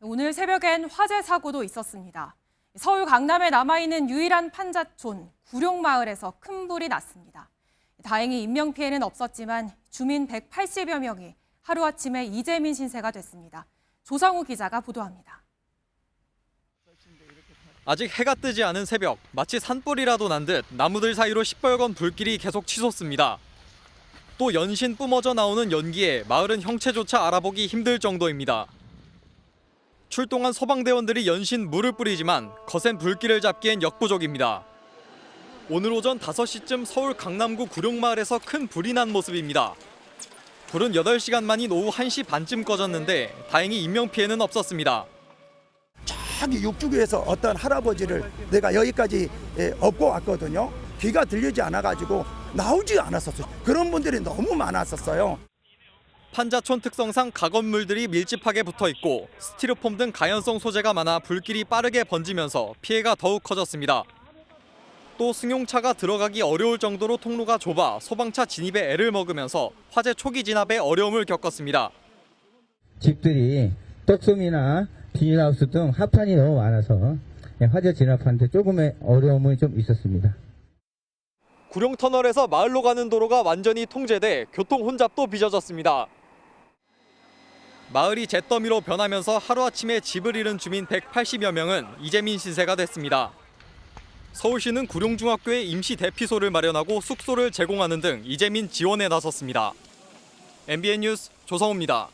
오늘 새벽엔 화재 사고도 있었습니다. 서울 강남에 남아있는 유일한 판자촌 구룡마을에서 큰 불이 났습니다. 다행히 인명피해는 없었지만 주민 180여 명이 하루아침에 이재민 신세가 됐습니다. 조상우 기자가 보도합니다. 아직 해가 뜨지 않은 새벽, 마치 산불이라도 난 듯 나무들 사이로 시뻘건 불길이 계속 치솟습니다. 또 연신 뿜어져 나오는 연기에 마을은 형체조차 알아보기 힘들 정도입니다. 출동한 소방대원들이 연신 물을 뿌리지만 거센 불길을 잡기엔 역부족입니다. 오늘 오전 5시쯤 서울 강남구 구룡마을에서 큰 불이 난 모습입니다. 불은 8시간 만인 오후 1시 반쯤 꺼졌는데 다행히 인명피해는 없었습니다. 저기 육주교에서 어떤 할아버지를 내가 여기까지 예, 업고 왔거든요. 귀가 들리지 않아가지고 나오지 않았었어요. 그런 분들이 너무 많았었어요. 판자촌 특성상 가건물들이 밀집하게 붙어 있고 스티로폼 등 가연성 소재가 많아 불길이 빠르게 번지면서 피해가 더욱 커졌습니다. 또 승용차가 들어가기 어려울 정도로 통로가 좁아 소방차 진입에 애를 먹으면서 화재 초기 진압에 어려움을 겪었습니다. 집들이 떡섬이나 비닐하우스 등 하판이 너무 많아서 화재 진압하는데 조금의 어려움이 좀 있었습니다. 구룡터널에서 마을로 가는 도로가 완전히 통제돼 교통 혼잡도 빚어졌습니다. 마을이 잿더미로 변하면서 하루아침에 집을 잃은 주민 180여 명은 이재민 신세가 됐습니다. 서울시는 구룡중학교에 임시 대피소를 마련하고 숙소를 제공하는 등 이재민 지원에 나섰습니다. MBN 뉴스 조성우입니다.